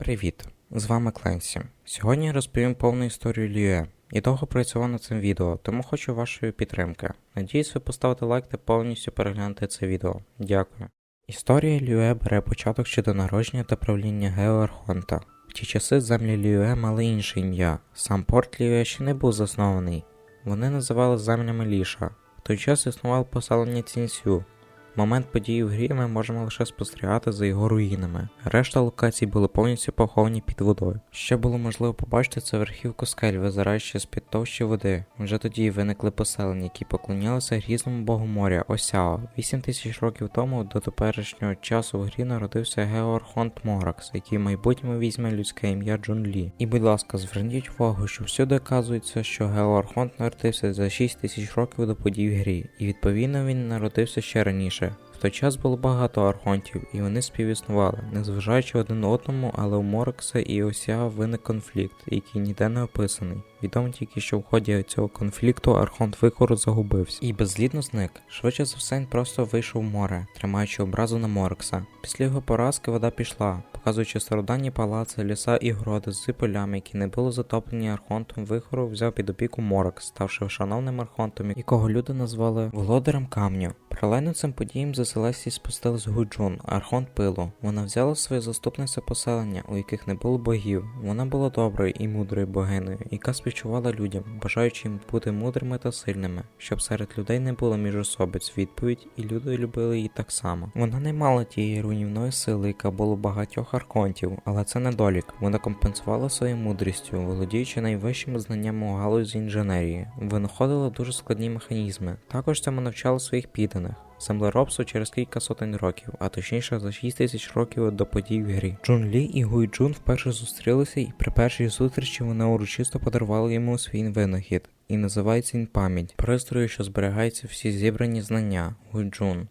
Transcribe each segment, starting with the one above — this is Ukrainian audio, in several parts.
Привіт! З вами Кленсі. Сьогодні я розповім повну історію Льюе. Я довго працював над цим відео, тому хочу вашої підтримки. Надіюсь, ви поставите лайк та повністю переглянете це відео. Дякую. Історія Льюе бере початок ще до народження та правління Гео Архонта. В ті часи землі Льюе мали інше ім'я. Сам порт Льюе ще не був заснований. Вони називали землями Ліша. В той час існувало поселення Цінсю. Момент події в грі ми можемо лише спостерігати за його руїнами. Решта локацій були повністю поховані під водою. Що було можливо побачити, це верхівку скель, визираючи з під товщі води. Вже тоді виникли поселення, які поклонялися грізному богу моря Осяо. 8 тисяч років тому до теперішнього часу в грі народився Георхонт Моракс, який в майбутньому візьме людське ім'я Джун Лі. І будь ласка, зверніть увагу, що всюди казується, що Георхонт народився за 6 тисяч років до подій в грі, і відповідно він народився ще раніше. В той час було багато архонтів, і вони співіснували, незважаючи один одному, але у Моракса і Осіа виник конфлікт, який ніде не описаний. Відомо тільки, що в ході цього конфлікту Архонт Вихору загубився і безслідно зник. Швидше за все, він просто вийшов в море, тримаючи образу на Моракса. Після його поразки вода пішла, показуючи стародавні палаци, ліса і городи з полями, які не були затоплені Архонтом Вихору, взяв під опіку Моракс, ставши шановним архонтом, якого люди назвали володарем камню. Паралельно цим подіям за Селестій спустилась Гуджун, архонт пилу. Вона взяла своє заступниця поселення, у яких не було богів. Вона була доброю і мудрою богинею, яка співчувала людям, бажаючи їм бути мудрими та сильними, щоб серед людей не було міжособиць відповідь, і люди любили її так само. Вона не мала тієї руйнівної сили, яка була багатьох архонтів, але це недолік. Вона компенсувала своєю мудрістю, володіючи найвищими знаннями у галузі інженерії. Винаходила дуже складні механізми. Також цьому навчала своїх підданих. Землеробство через кілька сотень років, а точніше за 6 тисяч років до подій в грі. Джун Лі і Гуй Джун вперше зустрілися, і при першій зустрічі вона урочисто подарувала йому свій винахід, і називається він пам'ять, пристрою, що зберігаються всі зібрані знання Гуй Джун.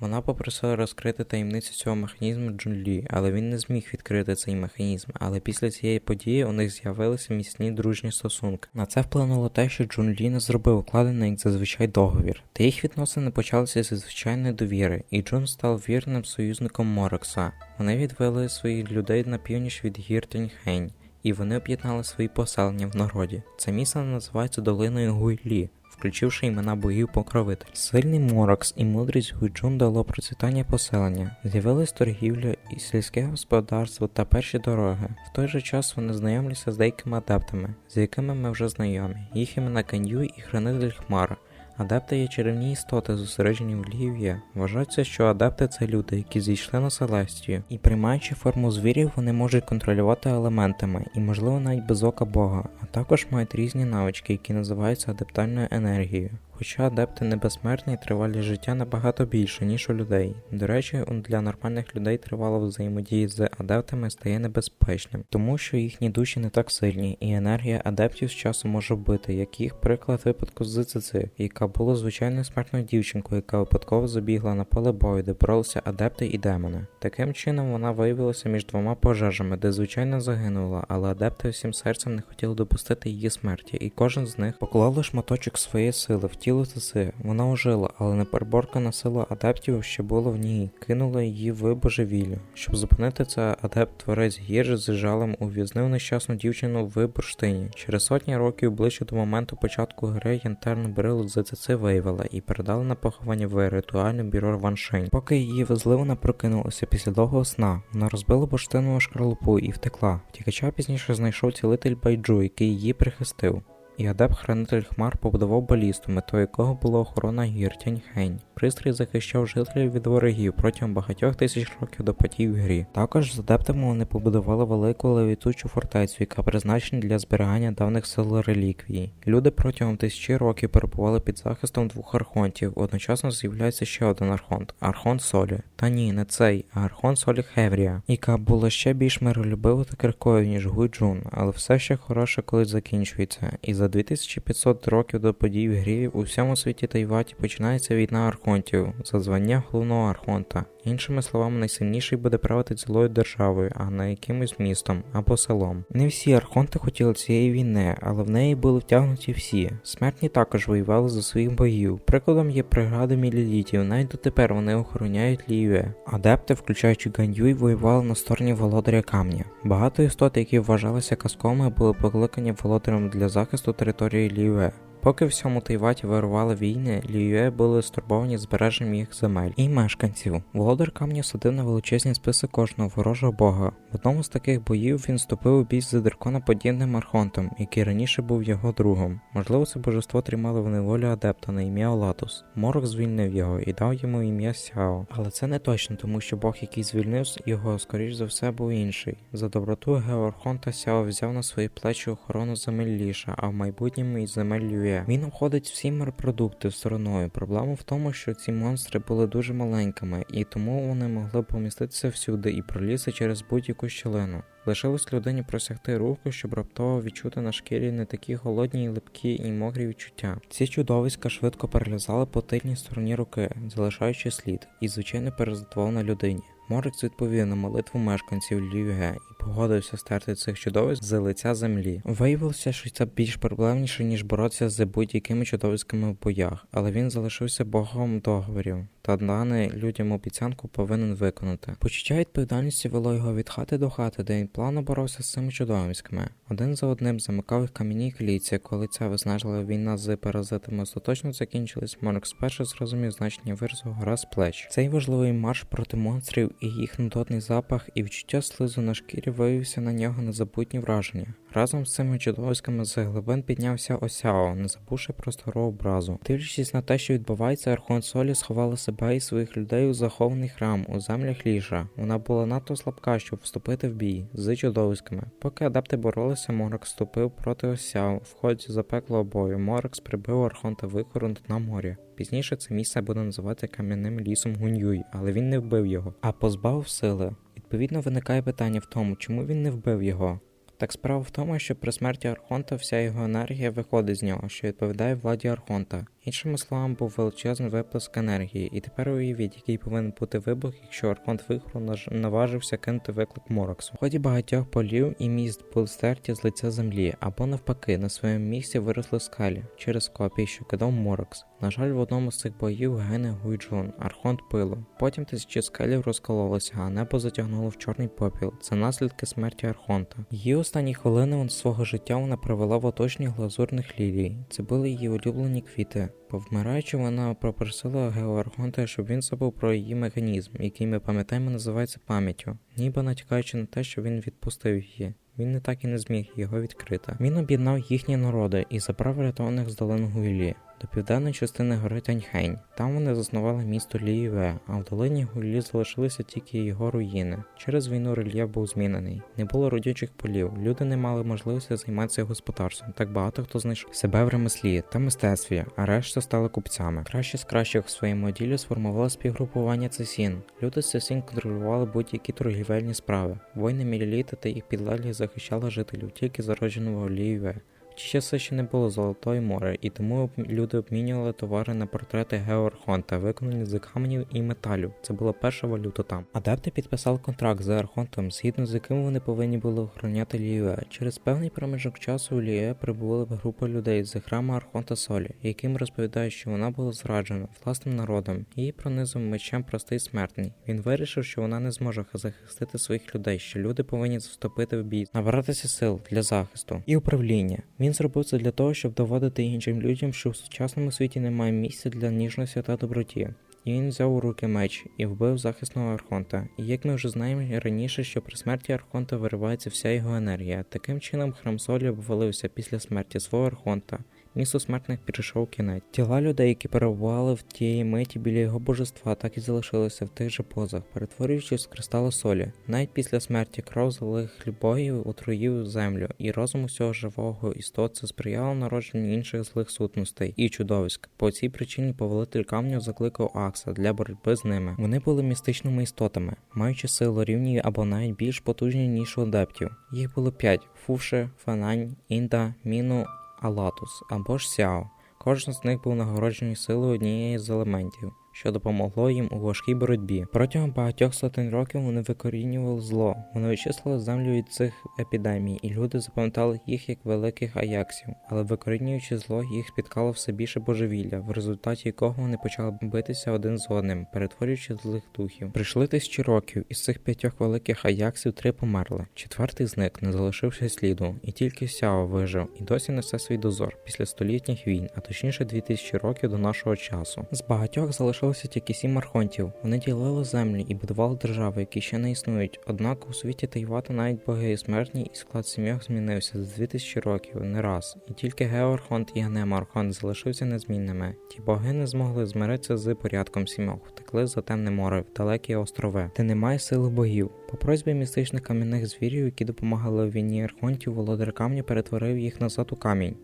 Вона попросила розкрити таємницю цього механізму Джунлі, але він не зміг відкрити цей механізм. Але після цієї події у них з'явилися міцні дружні стосунки. На це вплинуло те, що Джунлі не зробив укладений як зазвичай договір. Та їх відносини почалися зі звичайної довіри, і Джун став вірним союзником Морокса. Вони відвели своїх людей на північ від гір Тяньхень, і вони об'єднали свої поселення в народі. Це місце називається долиною Гуйлі включивши імена богів покровитель. Сильний Моракс і мудрість Гуджун дало процвітання поселення. З'явилась торгівля і сільське господарство та перші дороги. В той же час вони знайомляться з деякими адептами, з якими ми вже знайомі. Їх імена Кан'ю і Хранитель Хмара. Адепти є чарівні істоти, зосереджені в лігів'є. Вважається, що адепти це люди, які зійшли на Селестію, і приймаючи форму звірів, вони можуть контролювати елементами і, можливо, навіть без ока Бога, а також мають різні навички, які називаються адаптальною енергією. Хоча адепти не безсмертні, тривалість життя набагато більше, ніж у людей. До речі, для нормальних людей тривала взаємодії з адептами стає небезпечним, тому що їхні душі не так сильні, і енергія адептів з часом може вбити, як їх приклад випадку з Цици, яка була звичайною смертною дівчинкою, яка випадково забігла на поле бою, де боролися адепти і демони. Таким чином вона виявилася між двома пожежами, де звичайно загинула, але адепти всім серцем не хотіли допустити її смерті, і кожен з них поклали шматочок своєї сили в тіло Цици. Вона ожила, але непереборкана сила адептів, що була в ній, кинула її в божевілля. Щоб зупинити це, адепт творець гір з жалем ув'язнив нещасну дівчину в бурштині. Через сотні років ближче до моменту початку гри янтарну берилу з Цици виявила і передала на поховання в ритуальне бюро Ваншень. Поки її везли, вона прокинулася після довгого сна. Вона розбила бурштинову шкарлупу і втекла. Втікача пізніше знайшов цілитель Байджу, який її прихистив. І адепт-хранитель Хмар побудував балісту, метою якого була охорона гір Тяньхень. Пристрій захищав жителів від ворогів протягом багатьох тисяч років до подій в грі. Також з адептами вони побудували велику левітучу фортецю, яка призначена для зберігання давних сил реліквій. Люди протягом тисячі років перебували під захистом двох архонтів. Одночасно з'являється ще один архонт архонт Солі. Та ні, не цей, а архонт Солі Хеврія, яка була ще більш миролюбивою та киркою, ніж Гуйджун, але все ще хороше колись закінчується. І за 2500 років до подій в грі у всьому світі Тайваті починається війна архонтів архонтів за звання головного архонта. Іншими словами, найсильніший буде правити цілою державою, а не якимось містом або селом. Не всі архонти хотіли цієї війни, але в неї були втягнуті всі. Смертні також воювали за своїх богів. Прикладом є пригради мілілітів. Навіть дотепер вони охороняють Ліюе. Адепти, включаючи Ганьюй, воювали на стороні володаря камня. Багато істот, які вважалися казковими, були покликані володарем для захисту території Ліюе. Поки всьому Тайваті вирували війни, Ліюе були стурбовані збереженням їх земель і мешканців. Володар камня садив на величезні списи кожного ворожого бога. В одному з таких боїв він вступив у бій з драконоподібним архонтом, який раніше був його другом. Можливо, це божество тримало в неволі адепта на ім'я Олатус. Морок звільнив його і дав йому ім'я Сяо. Але це не точно, тому що бог, який звільнив його, скоріш за все, був інший. За доброту Георхонта Сяо взяв на свої плечі охорону земель Ліша, а в майбутньому і земель Лює. Він обходить всі морепродукти стороною. Проблема в тому, що ці монстри були дуже маленькими, і тому вони могли поміститися всюди і пролізти через будь-яку щілину. Лишилось людині просягти руку, щоб раптово відчути на шкірі не такі голодні липкі і мокрі відчуття. Ці чудовиська швидко перелізали по тильній стороні руки, залишаючи слід, і звичайно перезатував на людині. Морекс відповів на молитву мешканців Льюге і погодився стерти цих чудовиськ з лиця землі. Виявилося, що це більш проблемніше, ніж боротися з будь-якими чудовиськами в боях, але він залишився богом договорів. Та дане людям обіцянку повинен виконати. Почуття відповідальності вело його від хати до хати, де він плавно боровся з цими чудовиськами. Один за одним замикав їх кам'яній клітці, коли ця виснажлива війна з паразитами остаточно закінчилась, Морок спершу зрозумів значення виразу гора з плеч. Цей важливий марш проти монстрів і їх нудотний запах і відчуття слизу на шкірі виявився на нього незабутні враження. Разом з цими чудовиськами з глибин піднявся Осяо, не забувши про стару образу. Дивлячись на те, що відбувається, Архон Солі сховала себе і своїх людей у захований храм у землях ліжа. Вона була надто слабка, щоб вступити в бій з чудовиськами. Поки адепти боролися, Моракс вступив проти Осяо. В ході запеклого бою Моракс прибив Архонта викору на моря. Пізніше це місце буде називати кам'яним лісом Гуньюй, але він не вбив його, а позбавив сили. Відповідно, виникає питання в тому, чому він не вбив його. Так справа в тому, що при смерті Архонта вся його енергія виходить з нього, що відповідає владі Архонта. Іншими словами, був величезний виплеск енергії, і тепер уявіть, який повинен бути вибух, якщо Архонт вихору наважився кинути виклик Мораксу. В ході багатьох полів і міст були стерті з лиця землі, або навпаки, на своєму місці виросли скалі через копії, що кидав Моракс. На жаль, в одному з цих боїв гине Гуйджун, Архонт пилу. Потім тисячі скелів розкололися, а небо затягнуло в чорний попіл. Це наслідки смерті Архонта. Її останні хвилини свого життя вона провела в оточенні глазурних лілій. Це були її улюблені квіти. Повмираючи, вона попросила Геоархонта, щоб він забув про її механізм, який ми пам'ятаємо, називається пам'яттю, ніби натякаючи на те, що він відпустив її. Він не так і не зміг його відкрити. Він об'єднав їхні народи і забрав врятованих з долин Гуйлі до південної частини гори Таньхень. Там вони заснували місто Ліюве, а в долині Гуйлі залишилися тільки його руїни. Через війну рельєф був змінений. Не було родючих полів, люди не мали можливості займатися господарством. Так багато хто знайшов себе в ремеслі та мистецтві, а решта стали купцями. Краще з кращих в своєму ділі сформували співгрупування Цесін. Люди з Цесін контролювали будь-які торгівельні справи. Воїни Міліліта та їх підлеглі захищали жителів тільки зародженого Ліюве. Ті часи ще не було Золотої море, і тому люди обмінювали товари на портрети Георхонта, виконані з каменів і металю. Це була перша валюта там. Адепти підписали контракт з Архонтом, згідно з яким вони повинні були охороняти Ліюе. Через певний проміжок часу у Ліюе прибула група людей з храму Архонта Солі, яким розповідають, що вона була зраджена власним народом. Її пронизав мечем простий смертний. Він вирішив, що вона не зможе захистити своїх людей, що люди повинні вступити в бій, набиратися сил для захисту і управління. Він зробив це для того, щоб доводити іншим людям, що в сучасному світі немає місця для ніжності та доброті. І він взяв у руки меч і вбив захисного Архонта. І як ми вже знаємо раніше, що при смерті Архонта виривається вся його енергія. Таким чином храм Солі обвалився після смерті свого Архонта. Місто смертних підійшов кінець. Тіла людей, які перебували в тієї миті біля його божества, так і залишилися в тих же позах, перетворюючись в кристали солі. Навіть після смерті кров залих богів отруїв землю, і розум усього живого істот це сприяло народженню інших злих сутностей і чудовиськ. По цій причині повелитель камню закликав Акса для боротьби з ними. Вони були містичними істотами, маючи силу рівні або навіть більш потужні ніж у адептів. Їх було п'ять: Фуше, Фанань, Інда, Міну. Алатус або ж Сяо. Кожен з них був нагороджений силою однієї з елементів. Що допомогло їм у важкій боротьбі. Протягом багатьох сотень років вони викорінювали зло. Вони очистили землю від цих епідемій, і люди запам'ятали їх як великих аяксів. Але викорінюючи зло, їх спіткало все більше божевілля, в результаті якого вони почали битися один з одним, перетворюючи злих духів. Прийшли тисячі років, із цих п'ятьох великих аяксів три померли. Четвертий зник, не залишивши сліду, і тільки Сяо вижив і досі несе свій дозор після столітніх війн, а точніше 2000 років до нашого часу. З багатьох залишилося тільки сім архонтів. Вони ділили землі і будували держави, які ще не існують. Однак у світі Тайвата навіть боги смертні і склад сім'ях змінився за 2000 років не раз, і тільки Георхонт і Гнемархонт залишився незмінними. Ті боги не змогли змиритися з порядком сімох, втекли за темне море в далекі острови, де немає сили богів. По просьбі містичних кам'яних звірів, які допомагали у війні архонтів, володар камня перетворив їх назад у камінь.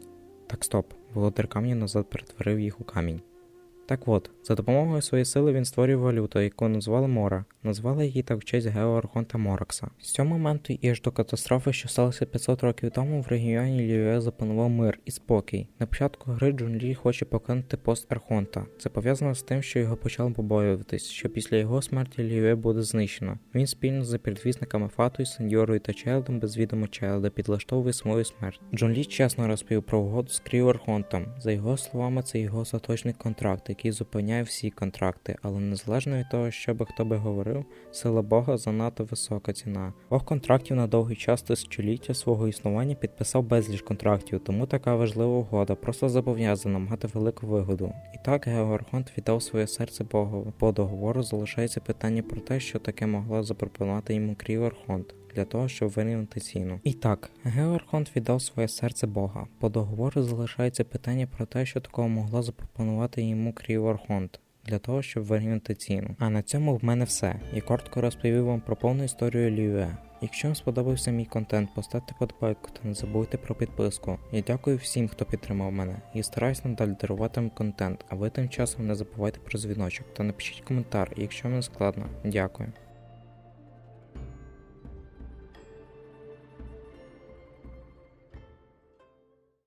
Так стоп, володар камня назад перетворив їх у камінь. Так от, за допомогою своєї сили він створює валюту, яку назвали Мора. Назвали її так в честь Геоархонта Моракса. З цього моменту і аж до катастрофи, що сталося 500 років тому, в регіоні Ліюе запанував мир і спокій. На початку гри Джун Лі хоче покинути пост Архонта. Це пов'язано з тим, що його почали побоюватись, що після його смерті Ліюе буде знищено. Він спільно з підвісниками Фатою, Сеньорою та Чайлдом без відома Чайлда підлаштовує свою смерть. Джон Лі чесно розповів про угоду з Кріо Архонтом. За його словами, це його остаточний контракт, який зупиняє всі контракти, але незалежно від того, що би хто би говорив, сила Бога занадто висока ціна. Бог контрактів на довгий час тисячоліття свого існування підписав безліч контрактів, тому така важлива угода просто зобов'язана мати велику вигоду. І так Георгонт віддав своє серце Богові. По договору залишається питання про те, що таке могла запропонувати йому Кріорхонт. Для того, щоб вирівняти ціну. І так, Георгонт віддав своє серце Бога. По договору залишається питання про те, що такого могла запропонувати йому Кріоргонт. Для того, щоб вирівняти ціну. А на цьому в мене все. Я коротко розповів вам про повну історію Ліюе. Якщо вам сподобався мій контент, поставте подобайку та не забудьте про підписку. Я дякую всім, хто підтримав мене, і стараюсь надалі дарувати вам контент, а ви тим часом не забувайте про дзвіночок та напишіть коментар, якщо вам не складно. Дякую.